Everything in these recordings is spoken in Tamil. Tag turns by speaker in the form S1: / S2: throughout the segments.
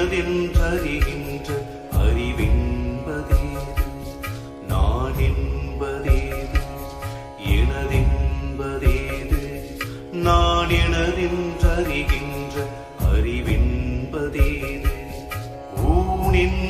S1: என்னதென்றறிகின்ற அறிவென்பதேது நான் என்பதேது எனதென்பதேது நான் எனதென்றறிகின்ற அறிவென்பதேது ஊனின்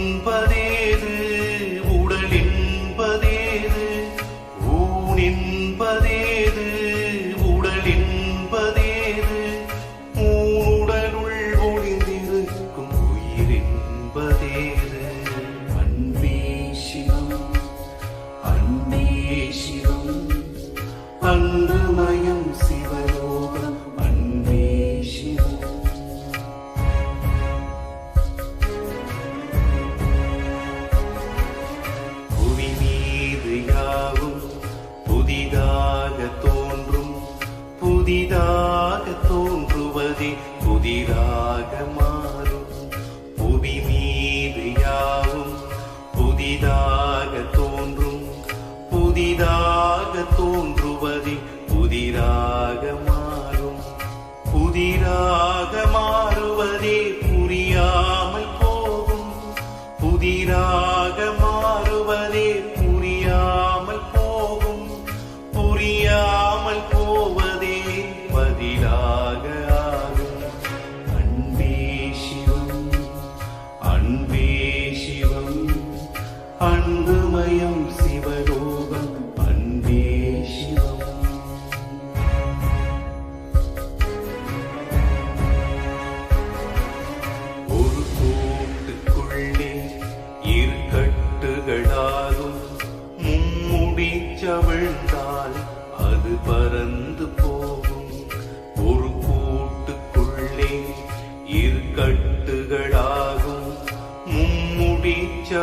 S1: அன்பே சிவம். அன்பே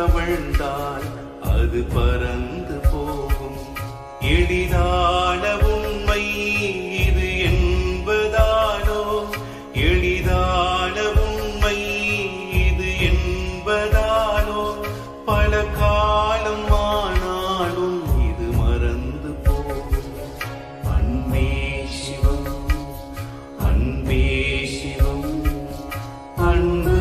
S1: கவிழ்ந்தால் அது பறந்து போகும். எளிதான உண்மை இது என்பதாலோ எளிதான உண்மை இது என்பதாலோ பல காலம் ஆனாலும் இது மறந்து போகும். அன்பே சிவம் அன்பே சிவம் அன்பு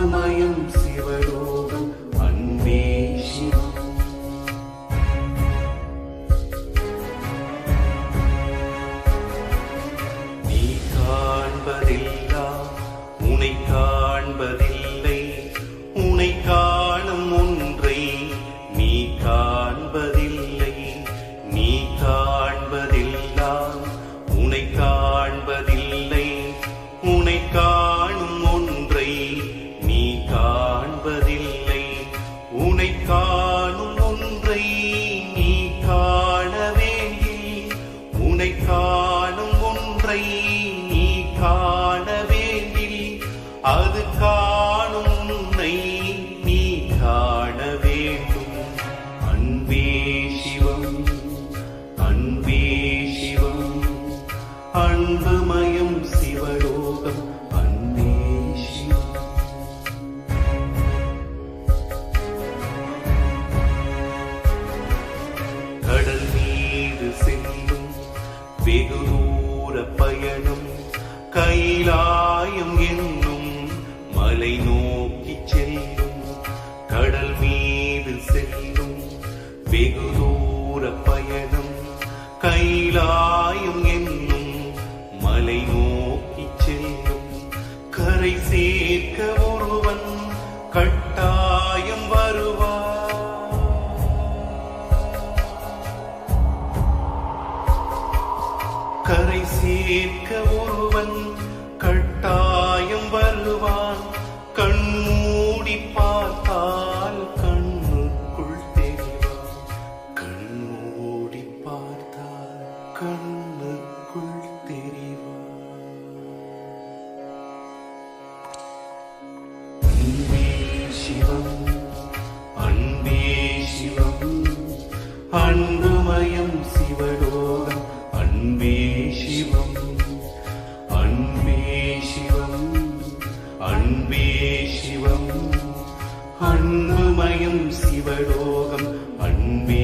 S1: காண்பதில்லா. உனை காண்பதில்லை. உனை கா வெகு தூர பயணம் கைலாயம் என்னும் மலை நோக்கி செல்லும் கடல் மீது செல்லும் வெகு தூர பயணம் கைலாயம் சிவலோகம் அன்பே